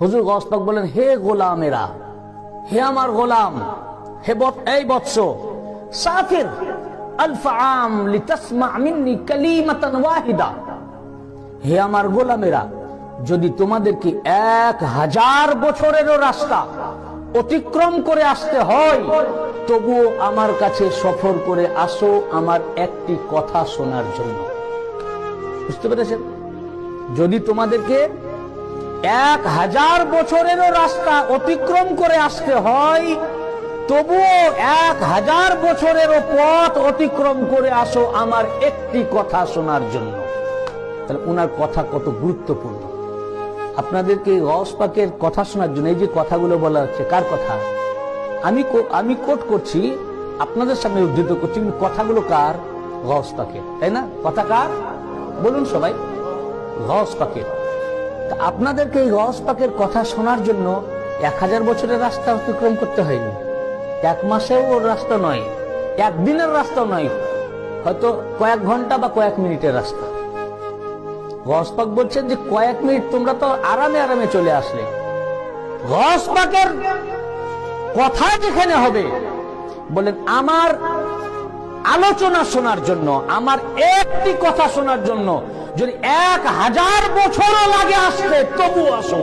হুজুর গসপাক বলেন হে গোলামেরা, হে আমার গোলাম, হে এই বৎস সাফির হে আমার গোলামেরা, যদি তোমাদেরকে এক হাজার বছরেরও রাস্তা অতিক্রম করে আসতে হয়, তবুও আমার কাছে সফর করে আসো আমার একটি কথা শোনার জন্য। বুঝতে পেরেছেন? যদি তোমাদেরকে এক হাজার বছরেরও রাস্তা অতিক্রম করে আসতে হয়, তবুও এক হাজার বছরেরও পথ অতিক্রম করে আসো আমার একটি কথা শোনার জন্য। তাহলে ওনার কথা কত গুরুত্বপূর্ণ। আপনাদেরকে গস পাকের কথা শোনার জন্য, এই যে কথাগুলো বলা হচ্ছে, কার কথা? আমি আমি কোট করছি, আপনাদের সামনে উদ্ধৃত করছি, কিন্তু কথাগুলো কার? গস পাকের, তাই না? কথা কার? বলুন সবাই। গস পাকের। তা আপনাদেরকে এই গস পাকের কথা শোনার জন্য এক হাজার বছরের রাস্তা অতিক্রম করতে হয়নি। এক মাসেও ওর রাস্তা নয় একদিনের রাস্তা নয়, হয়তো কয়েক ঘণ্টা বা কয়েক মিনিটের রাস্তা। গসপাক বলছেন যে কয়েক মিনিট তোমরা তো আরামে আরামে চলে আসলে। গসপাকের কথা যেখানে হবে, বলেন আমার আলোচনা শোনার জন্য, আমার একটি কথা শোনার জন্য যদি এক হাজার বছরও লাগে আসতে তবু আসো।